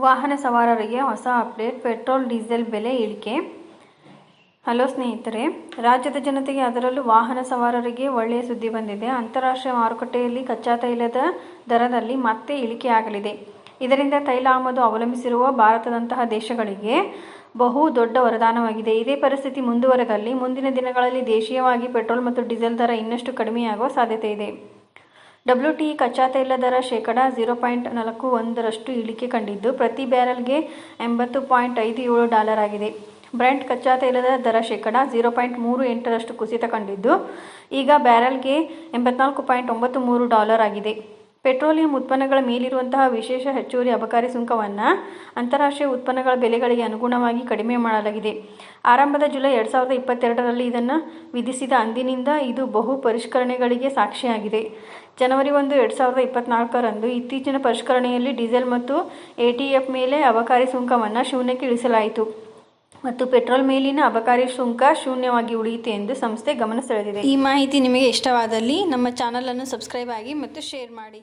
ವಾಹನ ಸವಾರರಿಗೆ ಹೊಸ ಅಪ್ಡೇಟ್, ಪೆಟ್ರೋಲ್, ಡೀಸೆಲ್ ಬೆಲೆ ಇಳಿಕೆ. ಹಲೋ ಸ್ನೇಹಿತರೆ, ರಾಜ್ಯದ ಜನತೆಗೆ ಅದರಲ್ಲೂ ವಾಹನ ಸವಾರರಿಗೆ ಒಳ್ಳೆಯ ಸುದ್ದಿ ಬಂದಿದೆ. ಅಂತಾರಾಷ್ಟ್ರೀಯ ಮಾರುಕಟ್ಟೆಯಲ್ಲಿ ಕಚ್ಚಾ ತೈಲದ ದರದಲ್ಲಿ ಮತ್ತೆ ಇಳಿಕೆಯಾಗಲಿದೆ. ಇದರಿಂದ ತೈಲ ಆಮದು ಅವಲಂಬಿಸಿರುವ ಭಾರತದಂತಹ ದೇಶಗಳಿಗೆ ಬಹು ದೊಡ್ಡ ವರದಾನವಾಗಿದೆ. ಇದೇ ಪರಿಸ್ಥಿತಿ ಮುಂದುವರೆದಲ್ಲಿ ಮುಂದಿನ ದಿನಗಳಲ್ಲಿ ದೇಶೀಯವಾಗಿ ಪೆಟ್ರೋಲ್ ಮತ್ತು ಡೀಸೆಲ್ ದರ ಇನ್ನಷ್ಟು ಕಡಿಮೆಯಾಗುವ ಸಾಧ್ಯತೆ ಇದೆ. ಡಬ್ಲ್ಯೂ ಟಿ ಕಚ್ಚಾ ತೈಲ ದರ ಶೇಕಡ ಝೀರೋ ಪಾಯಿಂಟ್ ನಾಲ್ಕು ಒಂದರಷ್ಟು ಇಳಿಕೆ ಕಂಡಿದ್ದು ಪ್ರತಿ ಬ್ಯಾರಲ್ಗೆ ಎಂಬತ್ತು ಪಾಯಿಂಟ್ ಐದು ಏಳು ಡಾಲರ್ ಆಗಿದೆ. ಬ್ರೆಂಟ್ ಕಚ್ಚಾ ತೈಲದ ದರ ಶೇಕಡ ಜೀರೋ ಪಾಯಿಂಟ್ ಮೂರು ಎಂಟರಷ್ಟು ಕುಸಿತ ಕಂಡಿದ್ದು, ಈಗ ಬ್ಯಾರಲ್ಗೆ ಎಂಬತ್ನಾಲ್ಕು ಪಾಯಿಂಟ್ ಒಂಬತ್ತು ಮೂರು ಡಾಲರ್ ಆಗಿದೆ. ಪೆಟ್ರೋಲಿಯಂ ಉತ್ಪನ್ನಗಳ ಮೇಲಿರುವಂತಹ ವಿಶೇಷ ಹೆಚ್ಚುವರಿ ಅಬಕಾರಿ ಸುಂಕವನ್ನು ಅಂತಾರಾಷ್ಟ್ರೀಯ ಉತ್ಪನ್ನಗಳ ಬೆಲೆಗಳಿಗೆ ಅನುಗುಣವಾಗಿ ಕಡಿಮೆ ಮಾಡಲಾಗಿದೆ. ಆರಂಭದ ಜುಲೈ ಎರಡು ಸಾವಿರದ ಇಪ್ಪತ್ತೆರಡರಲ್ಲಿ ಇದನ್ನು ವಿಧಿಸಿದ ಅಂದಿನಿಂದ ಇದು ಬಹು ಪರಿಷ್ಕರಣೆಗಳಿಗೆ ಸಾಕ್ಷಿಯಾಗಿದೆ. ಜನವರಿ ಒಂದು ಎರಡು ಸಾವಿರದ ಇಪ್ಪತ್ನಾಲ್ಕರಂದು ಇತ್ತೀಚಿನ ಪರಿಷ್ಕರಣೆಯಲ್ಲಿ ಡೀಸೆಲ್ ಮತ್ತು ಎ ಮೇಲೆ ಅಬಕಾರಿ ಸುಂಕವನ್ನು ಶೂನ್ಯಕ್ಕೆ ಇಳಿಸಲಾಯಿತು. ಮತ್ತು ಪೆಟ್ರೋಲ್ ಮೇಲಿನ ಅಬಕಾರಿ ಸುಂಕ ಶೂನ್ಯವಾಗಿ ಉಳಿಯಿತು ಎಂದು ಸಂಸ್ಥೆ ಗಮನ ಸೆಳೆದಿದೆ. ಈ ಮಾಹಿತಿ ನಿಮಗೆ ಇಷ್ಟವಾದಲ್ಲಿ ನಮ್ಮ ಚಾನಲನ್ನು ಸಬ್ಸ್ಕ್ರೈಬ್ ಆಗಿ ಮತ್ತು ಶೇರ್ ಮಾಡಿ.